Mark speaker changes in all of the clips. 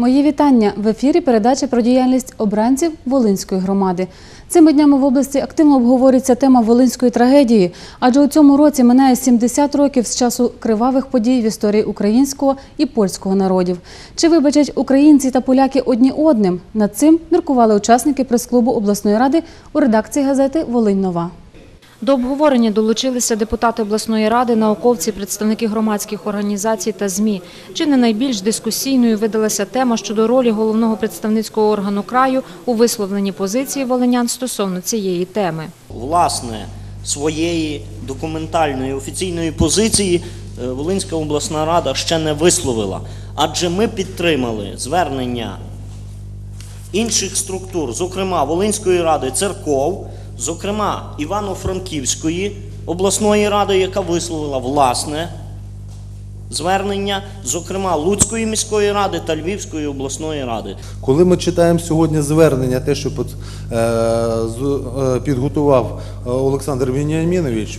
Speaker 1: Мої вітання в ефірі. Передача про діяльність обранців Волинської громади. Цими днями в області активно обговорюється тема волинської трагедії, адже у цьому році минає 70 років з часу кривавих подій в історії українського і польського народів. Чи вибачать українці та поляки одні одним? Над цим міркували учасники прес-клубу обласної ради у редакції газети Волинь Нова. До обговорення долучилися депутати обласної ради, науковці, представники громадських організацій та ЗМІ. Чи не найбільш дискусійною видалася тема щодо ролі головного представницького органу краю у висловленні позиції волинян стосовно цієї теми.
Speaker 2: власне своєї документальної офіційної позиції е, Волинська обласна рада ще не висловила, адже ми підтримали звернення інших структур, зокрема Волинської ради церков, зокрема Івано-Франківської обласної ради, яка висловила власне звернення, зокрема Луцької міської ради та Львівської обласної ради.
Speaker 3: Коли ми читаємо сьогодні звернення, те, що е, е, підготував е, Олександр Веніамінович,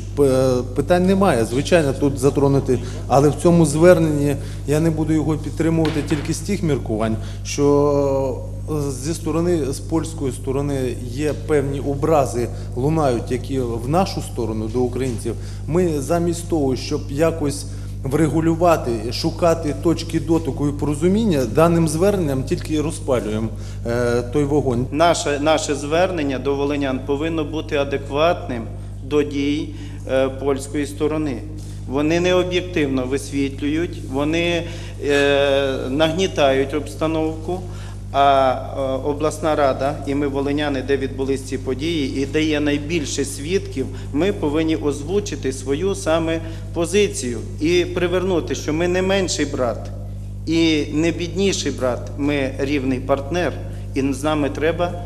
Speaker 3: питань немає. Звичайно, тут затронути, але в цьому зверненні я не буду його підтримувати тільки з тих міркувань, що зі сторони, з польської сторони є певні образи лунають, які в нашу сторону до українців. Ми замість того, щоб якось врегулювати, шукати точки дотику і порозуміння, даним зверненням тільки розпалюємо е, той вогонь.
Speaker 4: Наше, наше звернення до волинян повинно бути адекватним до дій е, польської сторони. Вони не об'єктивно висвітлюють, вони е, нагнітають обстановку. А е, обласна рада і ми волиняни, де відбулись ці події, і де є найбільше свідків, ми повинні озвучити свою саме позицію і привернути, що ми не менший брат і не бідніший брат, ми рівний партнер, і з нами треба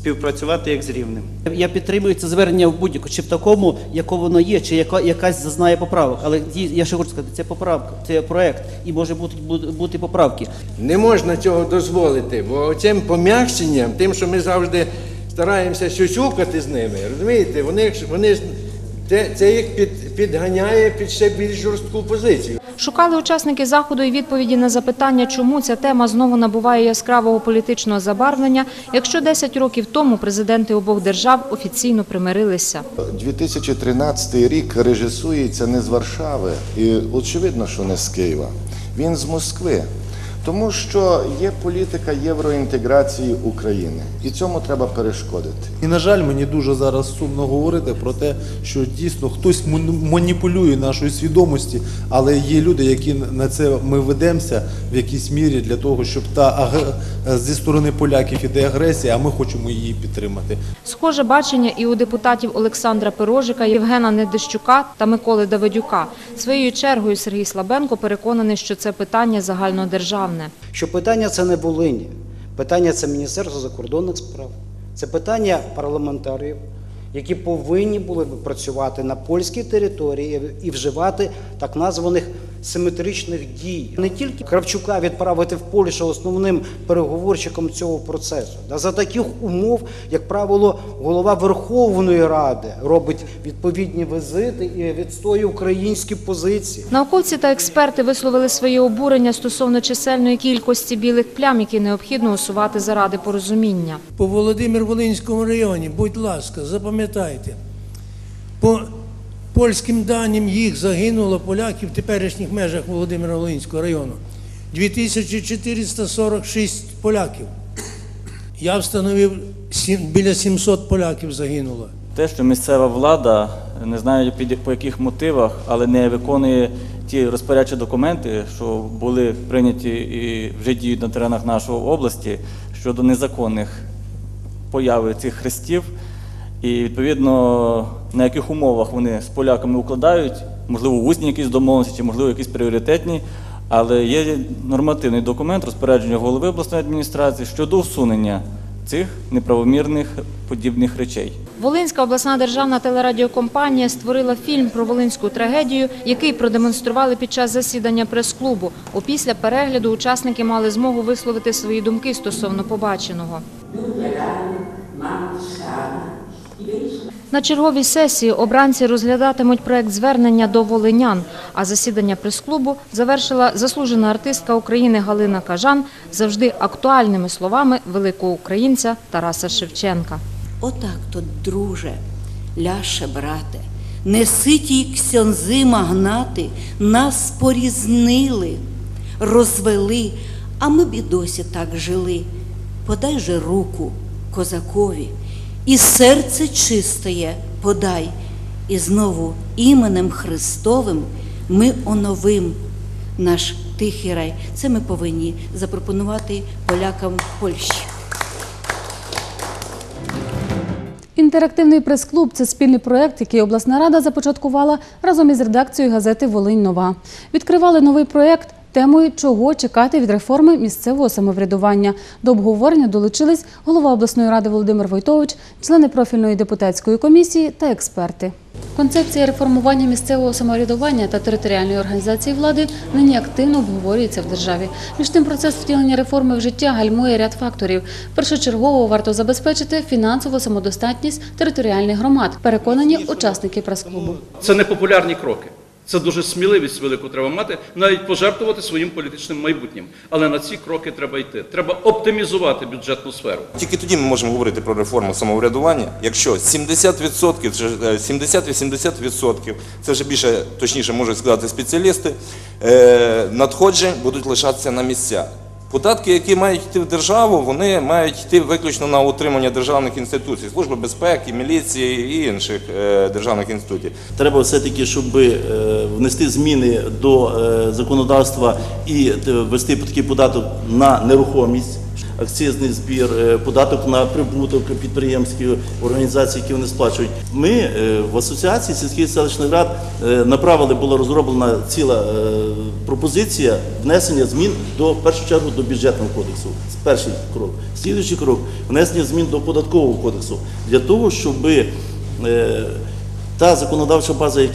Speaker 4: співпрацювати як з рівним.
Speaker 5: Я підтримую це звернення в будь-якому, чи в такому, яко воно є, чи яка, якась зазнає поправок. Але я ще хочу сказати, це поправка, це проект, і може бути, бути поправки.
Speaker 6: Не можна цього дозволити, бо цим пом'якшенням, тим, що ми завжди стараємося сюсюкати з ними, розумієте, вони, ж- вони ж- це, це їх під, підганяє під ще більш жорстку позицію.
Speaker 1: Шукали учасники заходу і відповіді на запитання, чому ця тема знову набуває яскравого політичного забарвлення, якщо 10 років тому президенти обох держав офіційно примирилися.
Speaker 7: 2013 рік режисується не з Варшави, і очевидно, що не з Києва. Він з Москви. Тому що є політика євроінтеграції України, і цьому треба перешкодити.
Speaker 3: І на жаль, мені дуже зараз сумно говорити про те, що дійсно хтось маніпулює нашою свідомості, але є люди, які на це ми ведемося в якійсь мірі для того, щоб та аг- зі сторони поляків іде агресія, а ми хочемо її підтримати.
Speaker 1: Схоже бачення і у депутатів Олександра Пирожика, Євгена Недищука та Миколи Давидюка. Своєю чергою Сергій Слабенко переконаний, що це питання загальнодержавне.
Speaker 8: Що питання це не Волині, питання це Міністерство закордонних справ, це питання парламентарів, які повинні були б працювати на польській території і вживати так названих симетричних дій. Не тільки Кравчука відправити в Польщу основним переговорщиком цього процесу. Да, за таких умов, як правило, голова Верховної Ради робить відповідні візити і відстоює українські позиції.
Speaker 1: Науковці та експерти висловили своє обурення стосовно чисельної кількості білих плям, які необхідно усувати заради порозуміння.
Speaker 9: по Володимир-Волинському районі, будь ласка, запам'ятайте. По польським даним їх загинуло поляків в теперішніх межах Володимира-Волинського району 2446 поляків. Я встановив біля 700 поляків загинуло.
Speaker 10: Те, що місцева влада не знаю по яких мотивах, але не виконує ті розпорядчі документи, що були прийняті і вже діють на теренах нашої області щодо незаконних появи цих хрестів, і відповідно на яких умовах вони з поляками укладають, можливо, усні якісь домовленості, чи можливо якісь пріоритетні. Але є нормативний документ розпорядження голови обласної адміністрації щодо усунення цих неправомірних подібних речей.
Speaker 1: Волинська обласна державна телерадіокомпанія створила фільм про волинську трагедію, який продемонстрували під час засідання прес-клубу. Опісля перегляду учасники мали змогу висловити свої думки стосовно побаченого.
Speaker 11: Ustawę,
Speaker 1: На черговій сесії обранці розглядатимуть проект звернення до волинян, а засідання прес-клубу завершила заслужена артистка України Галина Кажан завжди актуальними словами великого українця Тараса Шевченка.
Speaker 11: Отак то, друже, ляше, брате, неси ті ксьонзи магнати, нас порізнили, розвели, а ми б і досі так жили. Подай же руку козакові, і серце чистеє подай, і знову іменем Христовим ми оновим наш тихий рай. Це ми повинні запропонувати полякам Польщі.
Speaker 12: Інтерактивний прес-клуб це спільний проєкт, який обласна рада започаткувала разом із редакцією газети Волинь Нова. Відкривали новий проєкт темою чого чекати від реформи місцевого самоврядування. До обговорення долучились голова обласної ради Володимир Войтович, члени профільної депутатської комісії та експерти. Концепція реформування місцевого самоврядування та територіальної організації влади нині активно обговорюється в державі. Між тим, процес втілення реформи в життя гальмує ряд факторів. Першочергово варто забезпечити фінансову самодостатність територіальних громад. Переконані учасники прес-клубу.
Speaker 13: Це не популярні кроки. Це дуже сміливість велику треба мати, навіть пожертвувати своїм політичним майбутнім. Але на ці кроки треба йти. Треба оптимізувати бюджетну сферу.
Speaker 14: Тільки тоді ми можемо говорити про реформу самоврядування, якщо 70%, чи, е, 70-80%, це вже більше, точніше можуть сказати спеціалісти, е, надходжень будуть лишатися на місцях. Податки, які мають йти в державу, вони мають йти виключно на утримання державних інституцій, служби безпеки, міліції і інших е, державних інститутів.
Speaker 15: Треба все-таки, щоб е, внести зміни до е, законодавства і ввести такий податок на нерухомість, акцизний збір, е, податок на прибуток підприємських організацій, які вони сплачують. Ми е, в асоціації сільських селищних рад е, направили, була розроблена ціла пропозиція внесення змін до в першу чергу до бюджетного кодексу. Це перший крок. Слідуючий крок внесення змін до податкового кодексу для того, щоби е, та законодавча база,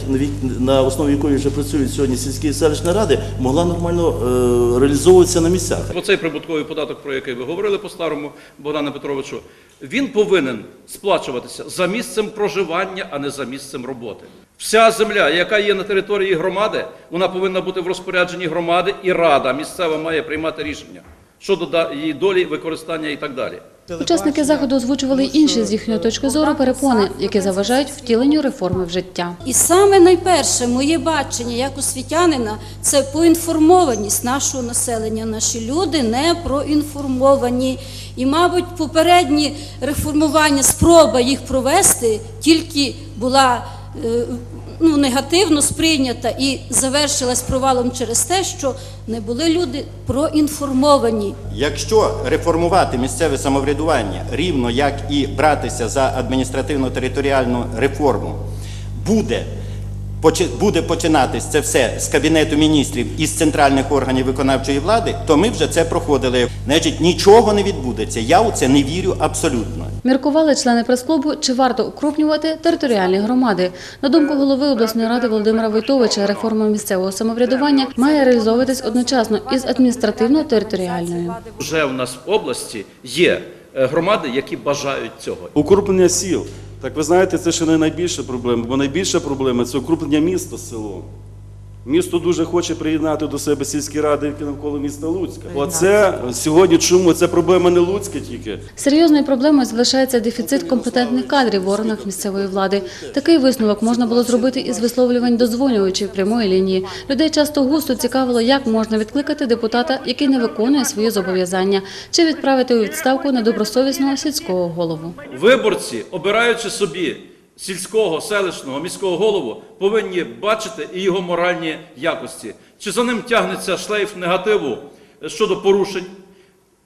Speaker 15: на основі якої вже працюють сьогодні сільські і селищні ради, могла нормально е, реалізовуватися на місцях.
Speaker 13: Оцей прибутковий податок, про який ви говорили по-старому, Богдане Петровичу, він повинен сплачуватися за місцем проживання, а не за місцем роботи. Вся земля, яка є на території громади, вона повинна бути в розпорядженні громади, і рада місцева має приймати рішення щодо її долі, використання і так далі.
Speaker 12: Учасники заходу озвучували інші з їхньої точки зору перепони, які заважають втіленню реформи в життя.
Speaker 16: І саме найперше моє бачення як освітянина це поінформованість нашого населення. Наші люди не проінформовані. І, мабуть, попередні реформування, спроба їх провести тільки була е, ну, негативно сприйнята і завершилась провалом через те, що не були люди проінформовані.
Speaker 17: Якщо реформувати місцеве самоврядування рівно як і братися за адміністративно-територіальну реформу, буде, буде починатись це все з Кабінету міністрів і з центральних органів виконавчої влади, то ми вже це проходили. Значить, нічого не відбудеться. Я у це не вірю абсолютно.
Speaker 12: Міркували члени прес-клубу, чи варто укрупнювати територіальні громади. На думку голови обласної ради Володимира Войтовича, реформа місцевого самоврядування має реалізовуватись одночасно із адміністративно-територіальною.
Speaker 13: Вже в нас в області є е, громади, які бажають цього.
Speaker 18: Укрупнення сіл. Так ви знаєте, це ще не найбільша проблема, бо найбільша проблема це укрупнення міста з селом. Місто дуже хоче приєднати до себе сільські ради, які навколо міста Луцька. Оце сьогодні чому це проблема не Луцька тільки.
Speaker 12: Серйозною проблемою залишається дефіцит компетентних кадрів в органах місцевої влади. Такий висновок можна було зробити із висловлювань дозвонювачів прямої лінії. Людей часто густо цікавило, як можна відкликати депутата, який не виконує свої зобов'язання, чи відправити у відставку недобросовісного сільського голову.
Speaker 13: Виборці, обираючи собі сільського, селищного, міського голову, повинні бачити і його моральні якості. Чи за ним тягнеться шлейф негативу щодо порушень,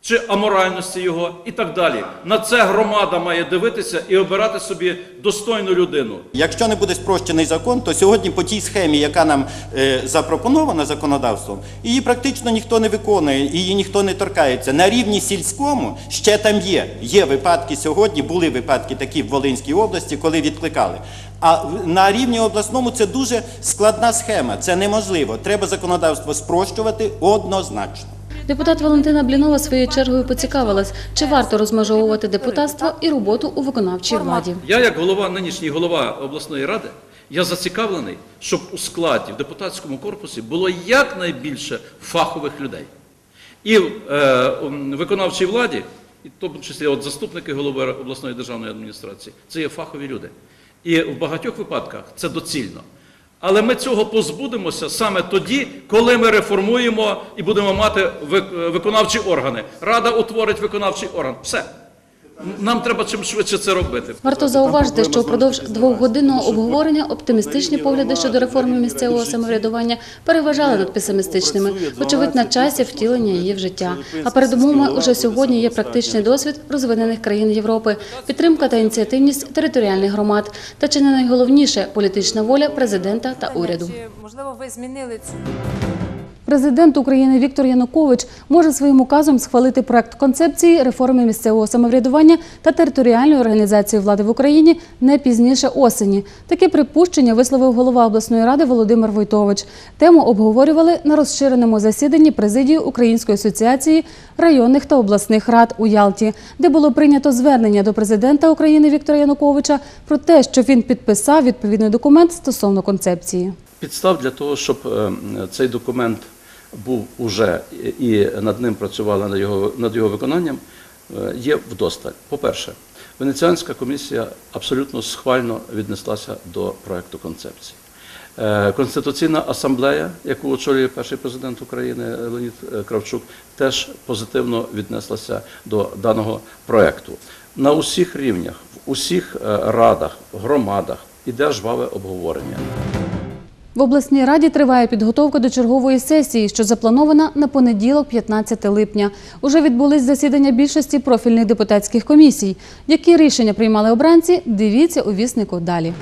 Speaker 13: чи аморальності його і так далі. На це громада має дивитися і обирати собі достойну людину.
Speaker 17: Якщо не буде спрощений закон, то сьогодні по тій схемі, яка нам е, запропонована законодавством, її практично ніхто не виконує, її ніхто не торкається. На рівні сільському ще там є. Є випадки сьогодні, були випадки такі в Волинській області, коли відкликали. А на рівні обласному це дуже складна схема. Це неможливо. Треба законодавство спрощувати однозначно.
Speaker 12: Депутат Валентина Блінова своєю чергою поцікавилась, чи варто розмежовувати депутатство і роботу у виконавчій владі.
Speaker 13: Я, як голова, нинішній голова обласної ради, я зацікавлений, щоб у складі в депутатському корпусі було якнайбільше фахових людей. І в е, виконавчій владі, і в тому числі от заступники голови обласної державної адміністрації, це є фахові люди. І в багатьох випадках це доцільно. Але ми цього позбудемося саме тоді, коли ми реформуємо і будемо мати виконавчі органи. Рада утворить виконавчий орган. Все. Нам треба чим швидше це робити.
Speaker 12: Варто зауважити, що впродовж двохгодинного обговорення оптимістичні погляди щодо реформи місцевого самоврядування переважали над песимістичними. Вочевидь, на часі втілення її в життя. А передумовами уже сьогодні є практичний досвід розвинених країн Європи, підтримка та ініціативність територіальних громад, та чи не найголовніше політична воля президента та уряду.
Speaker 19: Можливо, ви змінили цю.
Speaker 12: Президент України Віктор Янукович може своїм указом схвалити проект концепції реформи місцевого самоврядування та територіальної організації влади в Україні не пізніше осені. Таке припущення висловив голова обласної ради Володимир Войтович. Тему обговорювали на розширеному засіданні президії Української асоціації районних та обласних рад у Ялті, де було прийнято звернення до президента України Віктора Януковича про те, що він підписав відповідний документ стосовно концепції.
Speaker 13: Підстав для того, щоб е, цей документ був уже і над ним працювали над його, над його виконанням, е, є вдосталь. По-перше, Венеціанська комісія абсолютно схвально віднеслася до проекту концепції. Е, Конституційна асамблея, яку очолює перший президент України Леонід е, Кравчук, теж позитивно віднеслася до даного проекту. На усіх рівнях, в усіх радах, громадах іде жваве обговорення.
Speaker 12: В обласній раді триває підготовка до чергової сесії, що запланована на понеділок, 15 липня. Уже відбулись засідання більшості профільних депутатських комісій. Які рішення приймали обранці? Дивіться у віснику далі.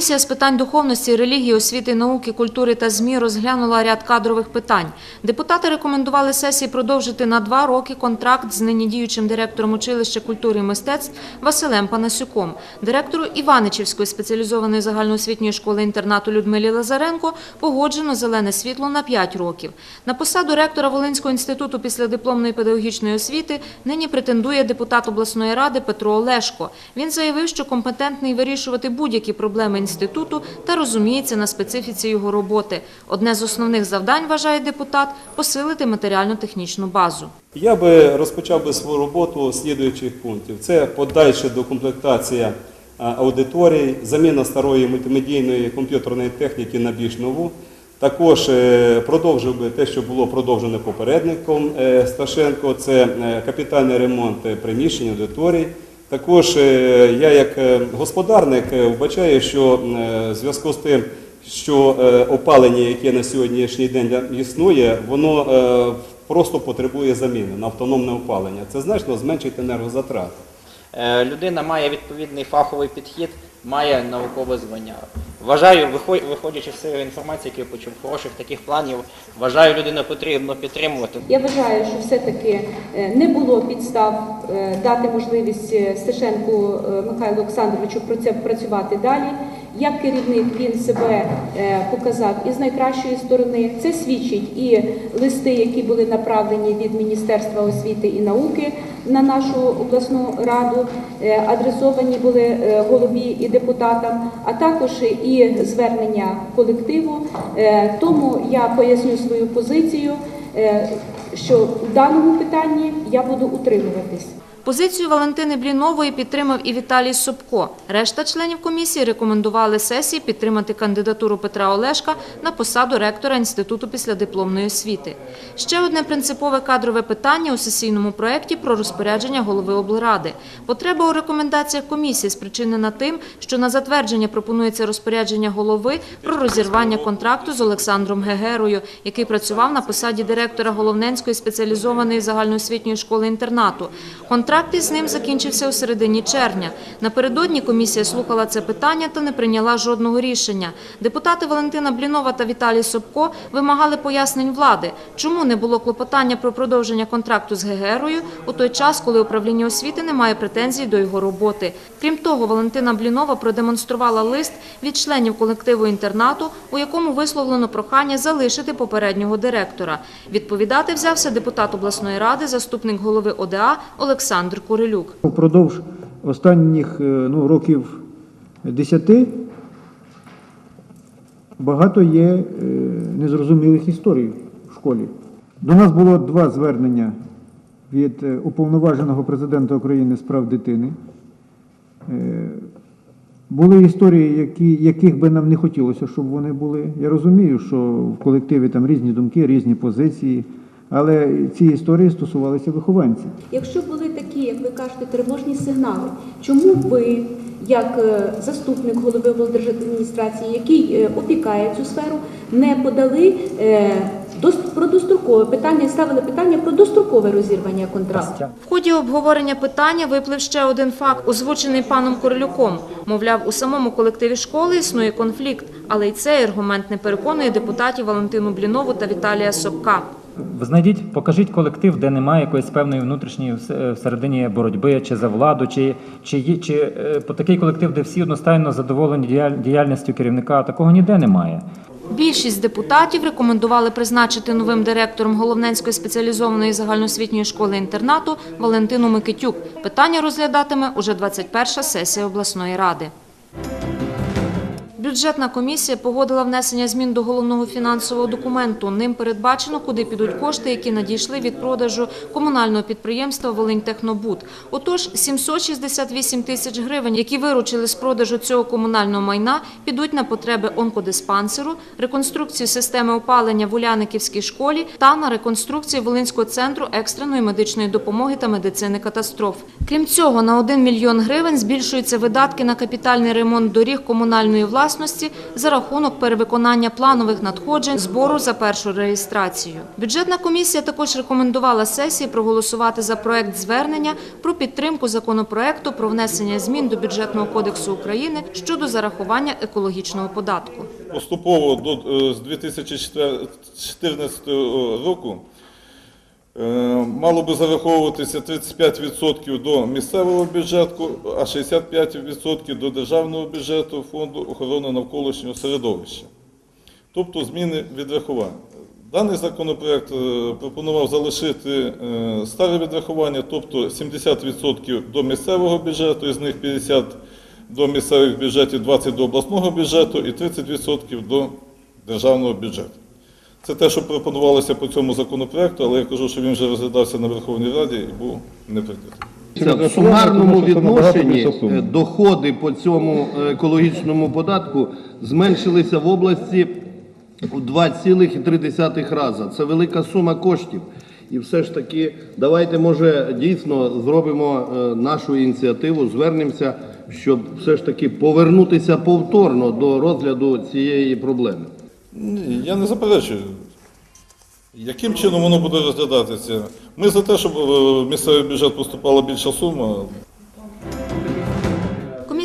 Speaker 1: Комісія з питань духовності, релігії, освіти, науки, культури та ЗМІ розглянула ряд кадрових питань. Депутати рекомендували сесії продовжити на два роки контракт з нині діючим директором училища культури і мистецтв Василем Панасюком, директору Іваничівської спеціалізованої загальноосвітньої школи-інтернату Людмилі Лазаренко погоджено зелене світло на 5 років. На посаду ректора Волинського інституту післядипломної педагогічної освіти нині претендує депутат обласної ради Петро Олешко. Він заявив, що компетентний вирішувати будь-які проблеми інституту та розуміється на специфіці його роботи. Одне з основних завдань, вважає депутат, посилити матеріально-технічну базу.
Speaker 20: Я би розпочав би свою роботу з слідуючих пунктів. Це подальша докомплектація аудиторій, заміна старої мультимедійної комп'ютерної техніки на більш нову. Також е, продовжив би те, що було продовжено попередником е, Сташенко, це е, капітальний ремонт приміщень аудиторій. Також е, я як е, господарник е, вбачаю, що в зв'язку з тим, що опалення, яке на сьогоднішній день існує, воно просто потребує заміни на автономне опалення. Це значно зменшить енергозатрати.
Speaker 21: Людина має відповідний фаховий підхід, має наукове звання. Вважаю, вихо- виходячи з цієї інформації, яку почув, хороших таких планів, вважаю, людину потрібно підтримувати.
Speaker 22: Я вважаю, що все-таки е, не було підстав е, дати можливість е, Стешенку Михайлу Олександровичу про це працювати далі. Як керівник він себе е, показав із найкращої сторони. Це свідчить і листи, які були направлені від Міністерства освіти і науки на нашу обласну раду, е, адресовані були е, голові і депутатам, а також і звернення колективу. Тому я поясню свою позицію, що в даному питанні я буду утримуватись.
Speaker 1: Позицію Валентини Блінової підтримав і Віталій Собко. Решта членів комісії рекомендували сесії підтримати кандидатуру Петра Олешка на посаду ректора Інституту післядипломної освіти. Ще одне принципове кадрове питання у сесійному проєкті про розпорядження голови облради. Потреба у рекомендаціях комісії спричинена тим, що на затвердження пропонується розпорядження голови про розірвання контракту з Олександром Гегерою, який працював на посаді директора Головненської спеціалізованої загальноосвітньої школи-інтернату. Контракт Контракт із ним закінчився у середині червня. Напередодні комісія слухала це питання та не прийняла жодного рішення. Депутати Валентина Блінова та Віталій Собко вимагали пояснень влади, чому не було клопотання про продовження контракту з ГГРою у той час, коли управління освіти не має претензій до його роботи. Крім того, Валентина Блінова продемонструвала лист від членів колективу інтернату, у якому висловлено прохання залишити попереднього директора. Відповідати взявся депутат обласної ради, заступник голови ОДА Олександр Курилюк.
Speaker 23: Упродовж останніх е, ну, років 10 багато є е, незрозумілих історій в школі. До нас було два звернення від е, уповноваженого президента України з прав дитини. Були історії, які, яких би нам не хотілося, щоб вони були. Я розумію, що в колективі там різні думки, різні позиції, але ці історії стосувалися вихованців.
Speaker 22: Якщо були такі, як ви кажете, тривожні сигнали, чому ви, як е, заступник голови облдержадміністрації, який е, опікає цю сферу, не подали е, про дострокове питання, ставили питання про дострокове розірвання контракту?
Speaker 1: В ході обговорення питання виплив ще один факт, озвучений паном Королюком. Мовляв, у самому колективі школи існує конфлікт, але й цей аргумент не переконує депутатів Валентину Блінову та Віталія Собка.
Speaker 24: Знайдіть, покажіть колектив, де немає якоїсь певної внутрішньої вс- всередині боротьби чи за владу, чи, чи, є- чи е, по такий колектив, де всі одностайно задоволені діяль- діяльністю керівника, такого ніде немає.
Speaker 1: Більшість депутатів рекомендували призначити новим директором Головненської спеціалізованої загальноосвітньої школи-інтернату Валентину Микитюк. Питання розглядатиме уже 21-ша сесія обласної ради. Бюджетна комісія погодила внесення змін до головного фінансового документу. Ним передбачено, куди підуть кошти, які надійшли від продажу комунального підприємства «Волиньтехнобуд». Отож, 768 тисяч гривень, які виручили з продажу цього комунального майна, підуть на потреби онкодиспансеру, реконструкцію системи опалення в Уляниківській школі та на реконструкцію Волинського центру екстреної медичної допомоги та медицини катастроф. Крім цього, на 1 мільйон гривень збільшуються видатки на капітальний ремонт доріг комунальної власності за рахунок перевиконання планових надходжень збору за першу реєстрацію. Бюджетна комісія також рекомендувала сесії проголосувати за проект звернення про підтримку законопроекту про внесення змін до бюджетного кодексу України щодо зарахування екологічного податку.
Speaker 25: Поступово до е, з 2014 року мало би зараховуватися 35% до місцевого бюджету, а 65% до державного бюджету фонду охорони навколишнього середовища. Тобто зміни відрахування. Даний законопроект е, пропонував залишити е, старе відрахування, тобто 70% до місцевого бюджету, із них 50% до місцевих бюджетів, 20% до обласного бюджету і 30% до державного бюджету. Це те, що пропонувалося по цьому законопроекту, але я кажу, що він вже розглядався на Верховній Раді і був не прийнятий.
Speaker 7: В сумарному відношенні е, доходи по цьому е, екологічному податку зменшилися в області у 2,3 рази. Це велика сума коштів. І все ж таки, давайте, може, дійсно зробимо е, нашу ініціативу, звернемося, щоб все ж таки повернутися повторно до розгляду цієї проблеми.
Speaker 25: Ні, я не заперечую. Яким чином воно буде розглядатися? Ми за те, щоб е, місцевий бюджет поступала більша сума.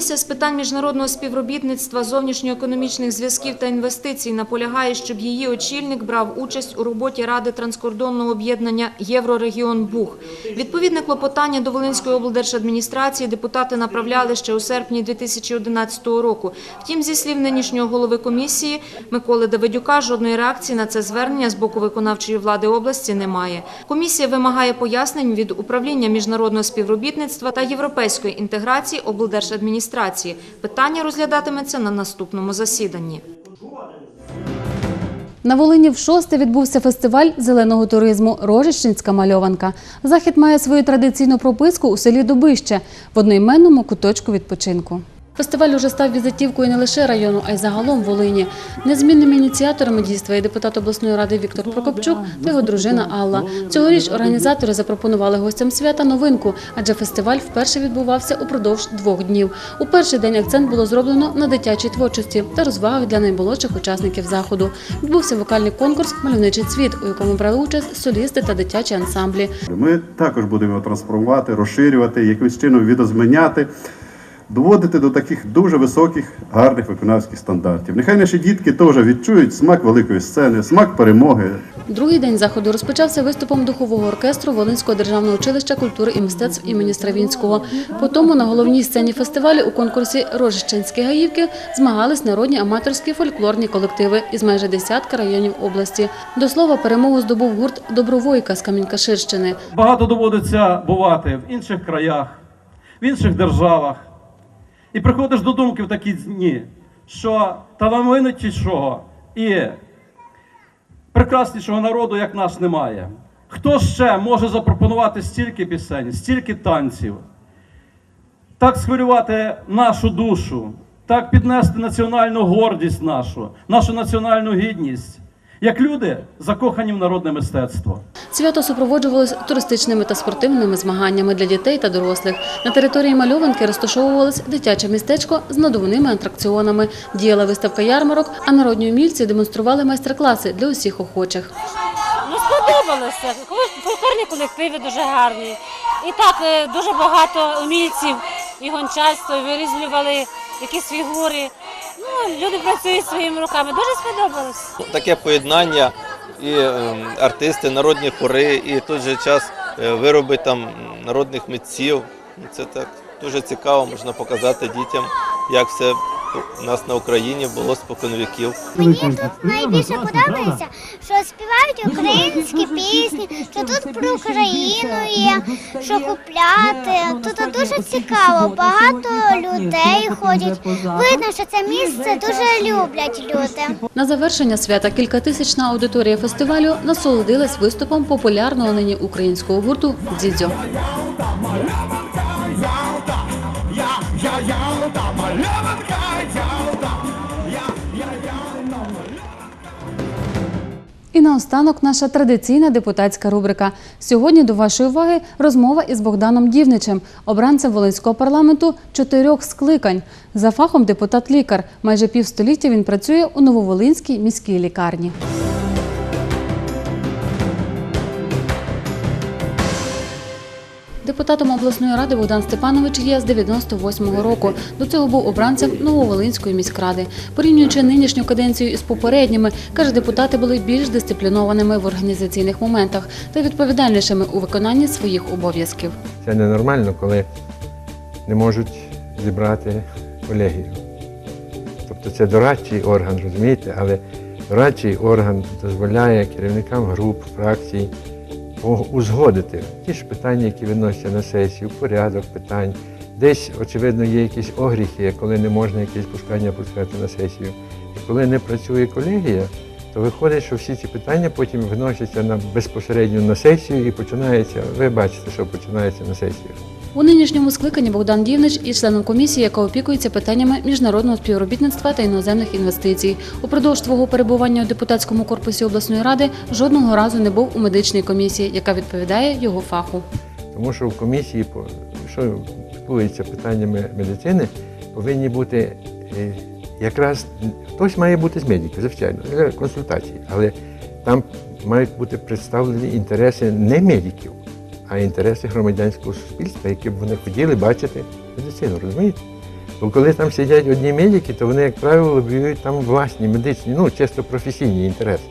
Speaker 1: Комісія з питань міжнародного співробітництва, зовнішньоекономічних зв'язків та інвестицій наполягає, щоб її очільник брав участь у роботі Ради транскордонного об'єднання Єврорегіон Буг. Відповідне клопотання до Волинської облдержадміністрації депутати направляли ще у серпні 2011 року. Втім, зі слів нинішнього голови комісії Миколи Давидюка, жодної реакції на це звернення з боку виконавчої влади області немає. Комісія вимагає пояснень від управління міжнародного співробітництва та європейської інтеграції облдержадміністрації. Питання розглядатиметься на наступному засіданні.
Speaker 12: На Волині в шосте відбувся фестиваль зеленого туризму Рожищинська мальованка. Захід має свою традиційну прописку у селі Дубище в одноіменному куточку відпочинку. Фестиваль уже став візитівкою не лише району, а й загалом Волині. Незмінними ініціаторами дійства є депутат обласної ради Віктор Прокопчук та його дружина Алла. Цьогоріч організатори запропонували гостям свята новинку, адже фестиваль вперше відбувався упродовж двох днів. У перший день акцент було зроблено на дитячій творчості та розваги для наймолодших учасників заходу. Відбувся вокальний конкурс Мальовничий цвіт, у якому брали участь солісти та дитячі ансамблі.
Speaker 26: Ми також будемо трансформувати, розширювати, якимось чином відозміняти, доводити до таких дуже високих, гарних виконавських стандартів. Нехай наші дітки теж відчують смак великої сцени, смак перемоги.
Speaker 12: Другий день заходу розпочався виступом духового оркестру Волинського державного училища культури і мистецтв імені Стравінського. Потім на головній сцені фестивалю у конкурсі Рожищенські гаївки змагались народні аматорські фольклорні колективи із майже десятка районів області. До слова, перемогу здобув гурт Добровойка з Камінькаширщини.
Speaker 13: Багато доводиться бувати в інших краях, в інших державах. І приходиш до думки в такі дні, що талановитішого і прекраснішого народу, як наш, немає. Хто ще може запропонувати стільки пісень, стільки танців, так схвилювати нашу душу, так піднести національну гордість нашу, нашу національну гідність, як люди, закохані в народне мистецтво.
Speaker 12: Свято супроводжувалось туристичними та спортивними змаганнями для дітей та дорослих. На території мальованки розташовувалось дитяче містечко з надувними атракціонами. Діяла виставка ярмарок, а народні умільці демонстрували майстер-класи для усіх охочих.
Speaker 27: Ну, сподобалося. Фольклорні колективи дуже гарні. І так е, дуже багато умільців і гончарство, і вирізблювали якісь фігури. Ну, люди працюють своїми руками. Дуже сподобалось.
Speaker 28: таке поєднання і е, артисти, народні хори, і в той же час е, вироби там народних митців. Це так дуже цікаво, можна показати дітям, як все у нас на Україні було споконвіків.
Speaker 29: Мені тут найбільше подобається, що співають українські пісні, що тут про Україну є, що купляти. Тут дуже цікаво, багато людей ходять. Видно, що це місце дуже люблять люди.
Speaker 12: На завершення свята кількатисячна аудиторія фестивалю насолодилась виступом популярного нині українського гурту «Дзідзьо». І наостанок наша традиційна депутатська рубрика. Сьогодні до вашої уваги розмова із Богданом Дівничем, обранцем Волинського парламенту чотирьох скликань. За фахом депутат-лікар. Майже півстоліття він працює у Нововолинській міській лікарні. Депутатом обласної ради Богдан Степанович є з 98-го року. До цього був обранцем Нововолинської міськради. Порівнюючи нинішню каденцію із попередніми, каже, депутати були більш дисциплінованими в організаційних моментах та відповідальнішими у виконанні своїх обов'язків.
Speaker 30: Це ненормально, коли не можуть зібрати колегію. Тобто це дорадчий орган, розумієте, але дорадчий орган дозволяє керівникам груп, фракцій узгодити ті ж питання, які виносяться на сесію, порядок питань. Десь, очевидно, є якісь огріхи, коли не можна якісь пускання пускати на сесію. І коли не працює колегія, то виходить, що всі ці питання потім виносяться на безпосередньо на сесію і починається. Ви бачите, що починається на сесію.
Speaker 12: У нинішньому скликанні Богдан Дівнич є членом комісії, яка опікується питаннями міжнародного співробітництва та іноземних інвестицій. Упродовж свого перебування у депутатському корпусі обласної ради жодного разу не був у медичній комісії, яка відповідає його фаху.
Speaker 30: Тому що в комісії, що піклується питаннями медицини, повинні бути е, якраз хтось має бути з медиків, звичайно, консультації, але там мають бути представлені інтереси не медиків, а інтереси громадянського суспільства, які б вони хотіли бачити медицину, розумієте? Бо коли там сидять одні медики, то вони, як правило, б'ють там власні медичні, ну, чисто професійні інтереси.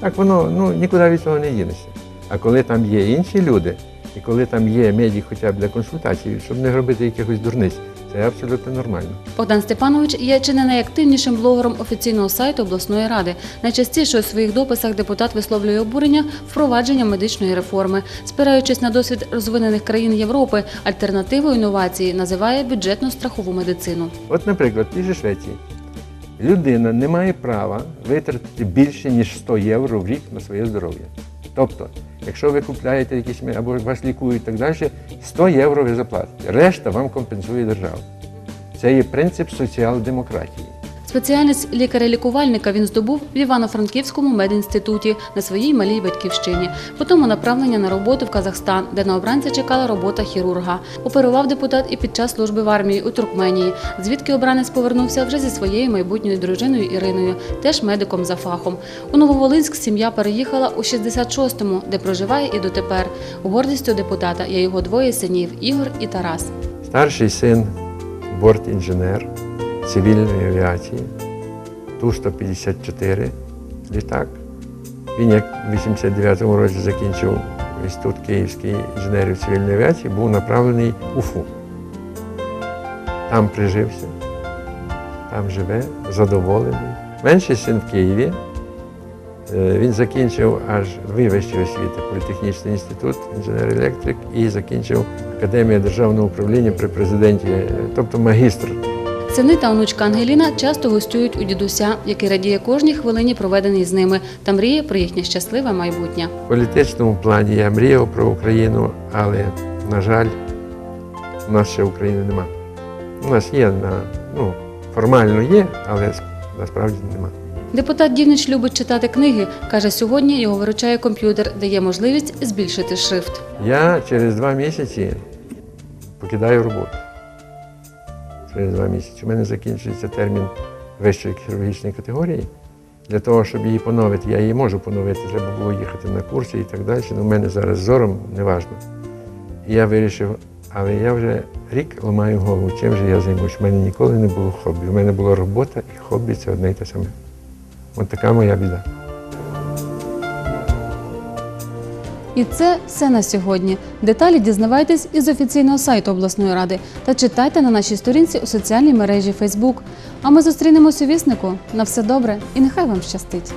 Speaker 30: Так воно ну, нікуди від цього не дінеться. А коли там є інші люди, і коли там є медик хоча б для консультації, щоб не робити якихось дурниць, це абсолютно нормально.
Speaker 12: Богдан Степанович є чи не найактивнішим блогером офіційного сайту обласної ради. Найчастіше у своїх дописах депутат висловлює обурення впровадження медичної реформи. Спираючись на досвід розвинених країн Європи, альтернативою інновації називає бюджетну страхову медицину.
Speaker 30: От, наприклад, в тій же Швеції людина не має права витратити більше, ніж 100 євро в рік на своє здоров'я. Тобто, якщо ви купляєте якісь або вас лікують і так далі, 100 євро ви заплатите. Решта вам компенсує держава. Це є принцип соціал-демократії.
Speaker 12: Спеціальність лікаря-лікувальника він здобув в Івано-Франківському медінституті на своїй малій батьківщині. Потім направлення на роботу в Казахстан, де на обранця чекала робота хірурга. Оперував депутат і під час служби в армії у Туркменії, звідки обранець повернувся вже зі своєю майбутньою дружиною Іриною, теж медиком за фахом. У Нововолинськ сім'я переїхала у 66-му, де проживає і дотепер. Гордістю депутата є його двоє синів Ігор і Тарас.
Speaker 30: Старший син бортінженер цивільної авіації, Ту-154 літак. Він як в 89-му році закінчив інститут Київський інженерів цивільної авіації, був направлений в Уфу. Там прижився, там живе, задоволений. Менший син в Києві. Е, Він закінчив аж дві вищі освіти, політехнічний інститут, інженер-електрик і закінчив Академію державного управління при президенті, е, тобто магістр.
Speaker 12: Сини та онучка Ангеліна часто гостюють у дідуся, який радіє кожній хвилині, проведеній з ними, та мріє про їхнє щасливе майбутнє.
Speaker 30: В політичному плані я мріяв про Україну, але, на жаль, у нас ще України нема. У нас є на ну, формально є, але насправді нема.
Speaker 12: Депутат Дівнич любить читати книги. каже, сьогодні його виручає комп'ютер, дає можливість збільшити шрифт.
Speaker 30: Я через два місяці покидаю роботу. Через два місяці. У мене закінчується термін вищої хірургічної категорії. Для того, щоб її поновити, я її можу поновити, треба було їхати на курси і так далі. Ну, у мене зараз зором неважно. І я вирішив, але я вже рік ламаю голову, чим же я займусь. У мене ніколи не було хобі. У мене була робота і хобі це одне і те саме. От така моя біда.
Speaker 12: І це все на сьогодні. Деталі дізнавайтесь із офіційного сайту обласної ради та читайте на нашій сторінці у соціальній мережі Facebook. А ми зустрінемось у віснику. На все добре і нехай вам щастить!